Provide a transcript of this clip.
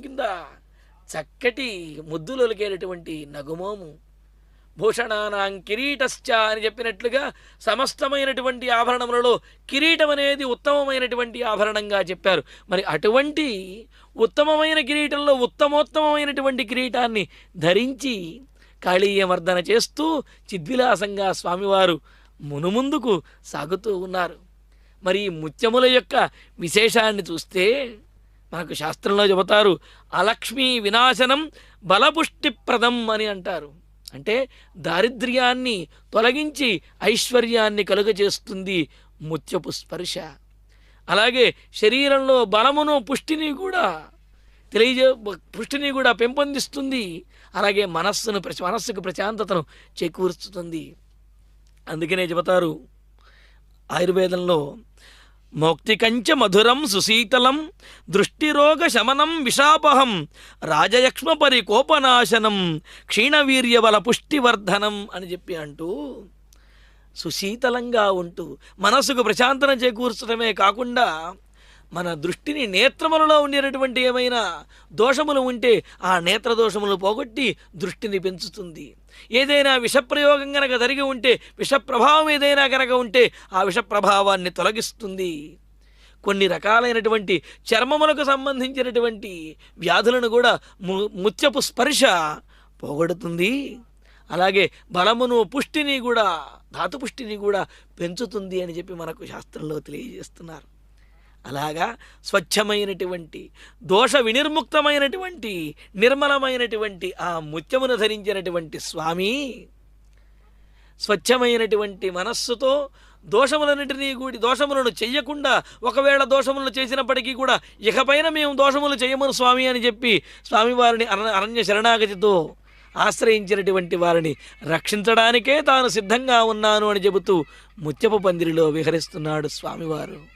కింద చక్కటి ముద్దులొలికేటటువంటి నగుమోము. భూషణానాం కిరీటశ్చ అని చెప్పినట్లుగా సమస్తమైనటువంటి ఆభరణములలో కిరీటం అనేది ఉత్తమమైనటువంటి ఆభరణంగా చెప్పారు. మరి అటువంటి ఉత్తమమైన కిరీటంలో ఉత్తమోత్తమమైనటువంటి కిరీటాన్ని ధరించి కాళీయమర్దన చేస్తూ చిద్విలాసంగా స్వామివారు మునుముందుకు సాగుతూ ఉన్నారు. మరి ఈ ముత్యముల యొక్క విశేషాన్ని చూస్తే మనకు శాస్త్రంలో చెబుతారు అలక్ష్మీ వినాశనం బలపుష్టిప్రదం అని అంటారు. అంటే దారిద్ర్యాన్ని తొలగించి ఐశ్వర్యాన్ని కలుగజేస్తుంది ముత్యపు స్పర్శ అలాగే శరీరంలో బలమును పుష్టిని కూడా తెలియజే పుష్టిని కూడా పెంపొందిస్తుంది. అలాగే మనస్సును ప్రశ- మనస్సుకు ప్రశాంతతను చేకూరుస్తుంది. అందుకనే చెబుతారు ఆయుర్వేదంలో మౌక్తికంచ మధురం సుశీతలం దృష్టిరోగ శమనం విషాపహం రాజయక్ష్మ పరికోపనాశనం క్షీణవీర్యబల పుష్టివర్ధనం అని చెప్పి అంటూ సుశీతలంగా ఉంటూ మనసుకు ప్రశాంతన చేకూర్చడమే కాకుండా మన దృష్టిని నేత్రములలో ఉండేటటువంటి ఏమైనా దోషములు ఉంటే ఆ నేత్ర దోషములు పోగొట్టి దృష్టిని పెంచుతుంది. ఏదైనా విషప్రయోగం గనక జరిగి ఉంటే విషప్రభావం ఏదైనా గనక ఉంటే ఆ విషప్రభావాన్ని తొలగిస్తుంది. కొన్ని రకాలైనటువంటి చర్మములకు సంబంధించినటువంటి వ్యాధులను కూడా ము ముత్యపు స్పర్శ పోగొడుతుంది. అలాగే బలమును పుష్టిని కూడా ధాతుపుష్టిని కూడా పెంచుతుంది అని చెప్పి మనకు శాస్త్రంలో తెలియజేస్తున్నారు. అలాగా స్వచ్ఛమైనటువంటి దోష వినిర్ముక్తమైనటువంటి నిర్మలమైనటువంటి ఆ ముత్యమును ధరించినటువంటి స్వామి. స్వచ్ఛమైనటువంటి మనస్సుతో దోషములన్నిటినీ కూడి దోషములను చెయ్యకుండా ఒకవేళ దోషములను చేసినప్పటికీ కూడా ఇకపైన మేము దోషములు చేయమను స్వామి అని చెప్పి స్వామివారిని అర అరణ్య శరణాగతితో ఆశ్రయించినటువంటి వారిని రక్షించడానికే తాను సిద్ధంగా ఉన్నాను అని చెబుతూ ముత్యపు పందిరిలో విహరిస్తున్నాడు స్వామివారు.